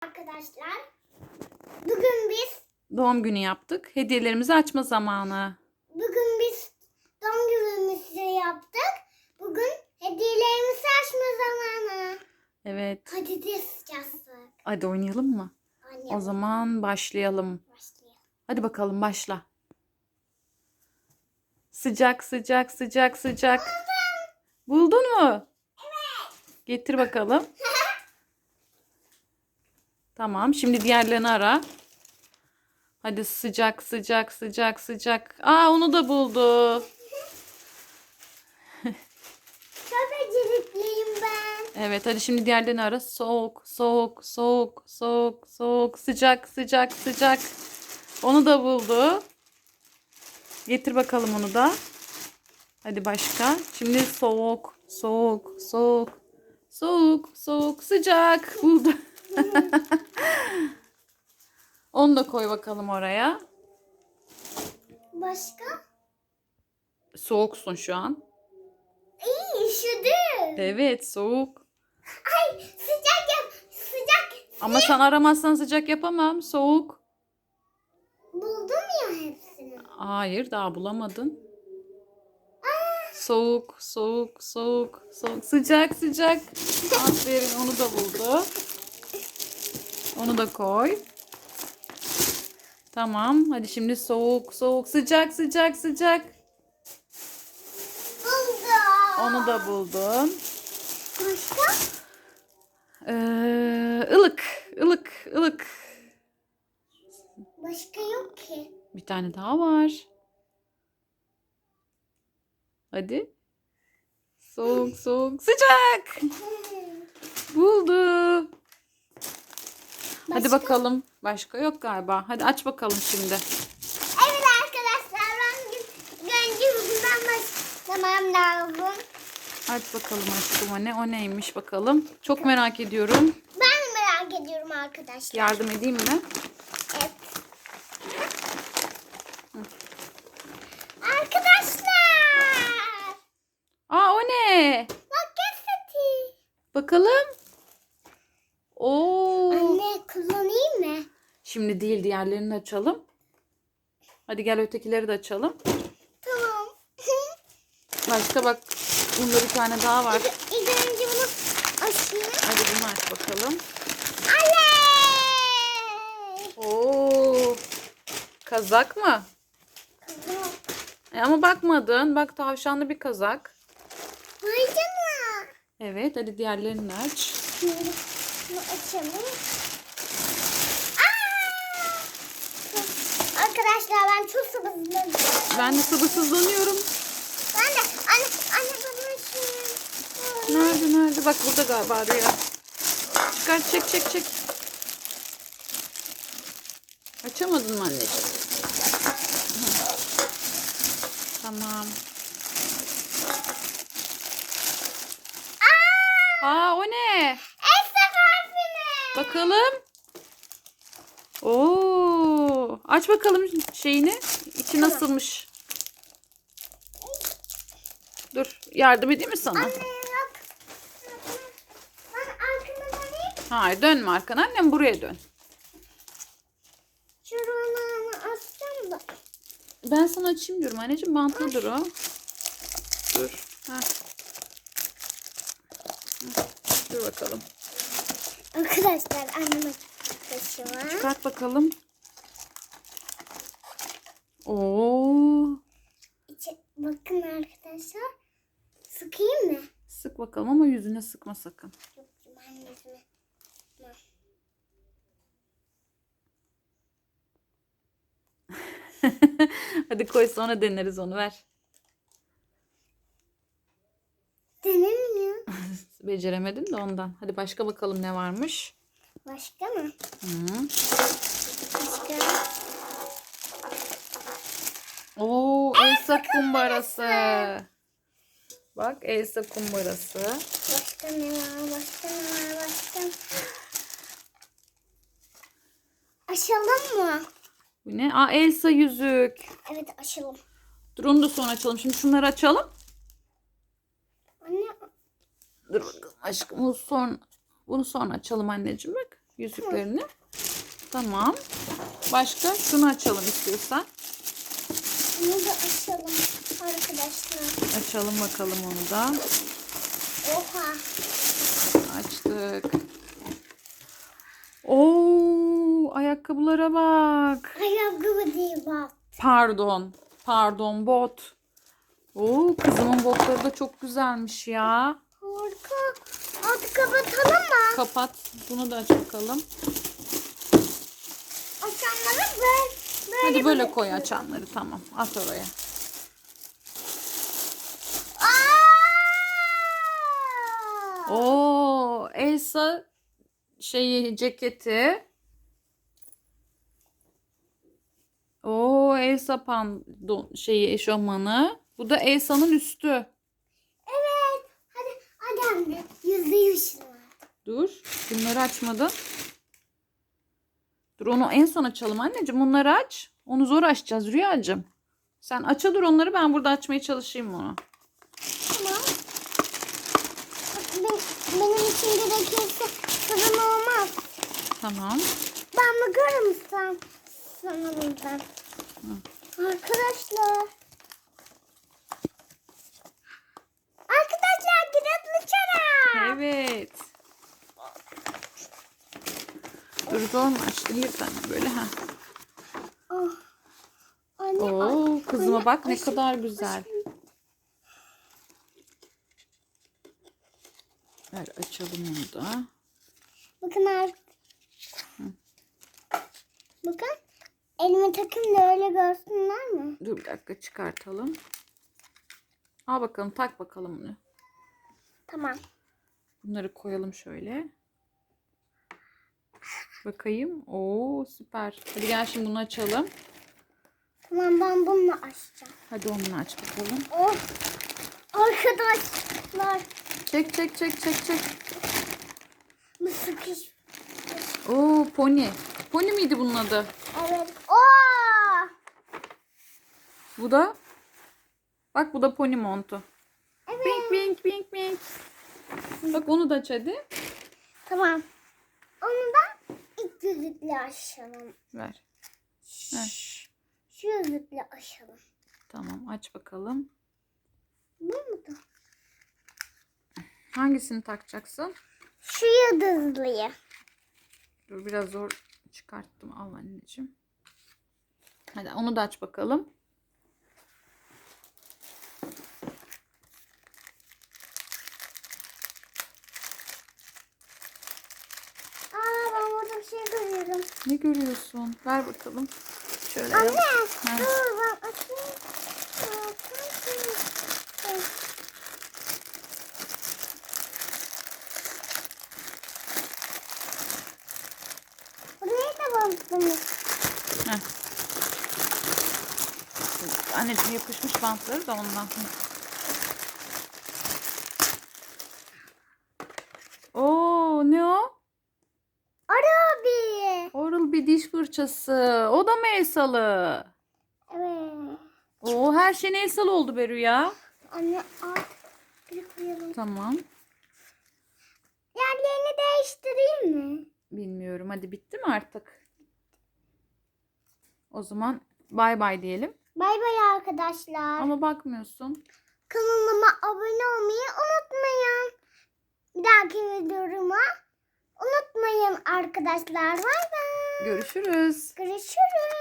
arkadaşlar. Bugün biz Doğum günü yaptık. Hediyelerimizi açma zamanı. bugün biz doğum günümüzü yaptık. Bugün hediyelerimizi açma zamanı. Evet. Patates açacağız. Hadi oynayalım mı? Anne O zaman başlayalım. başlayalım. Hadi bakalım başla. Sıcak sıcak sıcak sıcak. Buldun mu? Evet. Getir bakalım. Tamam. Şimdi diğerlerini ara. Hadi sıcak sıcak sıcak sıcak. Aa onu da buldu. Çok becerikliyim ben. Evet hadi şimdi diğerlerini ara. Soğuk, soğuk, soğuk, soğuk, soğuk, sıcak, sıcak, sıcak. Onu da buldu. Getir bakalım onu da. Hadi başka. Şimdi soğuk, soğuk, soğuk, soğuk, soğuk, sıcak buldu. onu da koy bakalım oraya. Başka? Soğuksun şu an. İyi üşüdüm. Evet soğuk. Ay sıcak yap. Sıcak. Ama sen aramazsan sıcak yapamam. Soğuk. Buldum ya hepsini. Hayır daha bulamadın. Soğuk, soğuk, soğuk, soğuk. Sıcak, sıcak. Aferin onu da buldu. Onu da koy. Tamam. Hadi şimdi soğuk, soğuk, sıcak, sıcak, sıcak. Buldum. Onu da buldun. Başka? Ee, ılık, ılık, ılık. Başka yok ki. Bir tane daha var. Hadi. Soğuk, soğuk, sıcak. Buldu. Hadi Başka? bakalım. Başka yok galiba. Hadi aç bakalım şimdi. Evet arkadaşlar ben gün- önce bugünden başlamam lazım. Aç bakalım aşkım o ne? O neymiş bakalım. Çok merak ediyorum. Ben merak ediyorum arkadaşlar. Yardım edeyim mi? Evet. Arkadaşlar. Aa o ne? Makyaj seti. Bakalım. Oo. Anne kullanayım mı? Şimdi değil diğerlerini açalım. Hadi gel ötekileri de açalım. Tamam. Başka bak. Bunda bir tane daha var. İlk önce bunu açayım. Hadi bunu aç bakalım. Anne. Oo. Kazak mı? Kızım. E ama bakmadın. Bak tavşanlı bir kazak. Vay canına. Evet hadi diğerlerini aç. Şimdi bunu açalım. Aa! Arkadaşlar ben çok sabırsızlanıyorum. Ben de sabırsızlanıyorum. Ben de anne anne şu. Nerede nerede? Bak burada galiba Rüya. Çıkar çek çek çek. Açamadın mı anneciğim? Tamam. Aa o ne? Elsa parfümü. Bakalım. Oo, aç bakalım şeyini. İçi nasılmış? Dur, yardım edeyim mi sana? Anne yok. Ben arkama döneyim. Hayır, dönme arkana. Annem buraya dön. Şuralarını açacağım da. Ben sana açayım diyorum anneciğim. Bantlıdır o. Dur. Heh. Dur bakalım. Arkadaşlar anneme taşıma. Çıkart bakalım. Oo, İçi, bakın arkadaşlar. Sıkayım mı? sık bakalım ama yüzüne sıkma sakın. Yok ben yüzüme. Hadi koy sonra deneriz onu ver. Denemiyor. Beceremedim de ondan. Hadi başka bakalım ne varmış. Başka mı? Hı. Başka. Oo, Elsa kumbarası. Bak Elsa kumbarası. Başka ne var? Başka ne var? Başka. Açalım mı? Bu ne? Aa Elsa yüzük. Evet açalım. Dur onu da sonra açalım. Şimdi şunları açalım. Anne Dur bakalım aşkım. Bunu sonra, bunu sonra açalım anneciğim bak. yüzüklerini. Tamam. Başka şunu açalım istiyorsan. Bunu da açalım arkadaşlar. Açalım bakalım onu da. Oha. Açtık. Oo, ayakkabılara bak. Ayakkabı değil bak. Pardon. Pardon bot. Oo, kızımın botları da çok güzelmiş ya. Harika. Artık kapatalım mı? Kapat. Bunu da aç bakalım. Açanları böyle, böyle Hadi böyle koy açanları tamam. At oraya. Oo, Elsa şeyi ceketi. Oo, Elsa pandon şeyi eşofmanı. Bu da Elsa'nın üstü. Evet. Hadi, hadi anne. Yüzde. Dur. Bunları açmadın. Dur onu en son açalım anneciğim. Bunları aç. Onu zor açacağız Rüyacığım. Sen aça dur onları ben burada açmaya çalışayım onu. Tamam. Ben- benim için gerekirse sorun olmaz. Tamam. Ben bakarım sen. Sana buradan. Arkadaşlar. Arkadaşlar gidelim dışarı. Evet. Dur zor mu açtın? Yırt anne böyle ha. Oh. Anne, Oo kızıma anne, bak ne aşkım, kadar güzel. aşkım. Ver açalım onu da. Bakın ar- Bakın. Elime takayım da öyle görsünler mi? Dur bir dakika çıkartalım. Al bakalım tak bakalım bunu. Tamam. Bunları koyalım şöyle. Bakayım. Oo süper. Hadi gel şimdi bunu açalım. Tamam ben bununla açacağım. Hadi onunla aç bakalım. Oh. Arkadaşlar. Çek çek çek çek çek. Bu sıkış. Oo pony. Pony miydi bunun adı? Evet. Oo. Bu da. Bak bu da pony montu. Evet. Bink bink bink bink. Bak onu da aç hadi. Tamam. Onu da ilk yüzükle açalım. Ver. Ver. Şu yüzükle açalım. Tamam aç bakalım. Bu mu da? Hangisini takacaksın? Şu yıldızlıyı. Dur biraz zor çıkarttım. Al anneciğim. Hadi onu da aç bakalım. Aa ben burada bir şey görüyorum. Ne görüyorsun? Ver bakalım. Şöyle Anne. yap. Ha. Dur ben açayım. Anneciğim yapışmış bantları da ondan. Oo ne o? Bir diş fırçası. O da mı Elsalı? Evet. Oo her şey Elsalı oldu be Rüya. Anne at. Bir koyalım. Tamam. Yerlerini değiştireyim mi? Bilmiyorum. Hadi bitti mi artık? O zaman bay bay diyelim. Bay bay arkadaşlar. Ama bakmıyorsun. Kanalıma abone olmayı unutmayın. Bir dahaki videoma unutmayın arkadaşlar. Bay bay. Görüşürüz. Görüşürüz.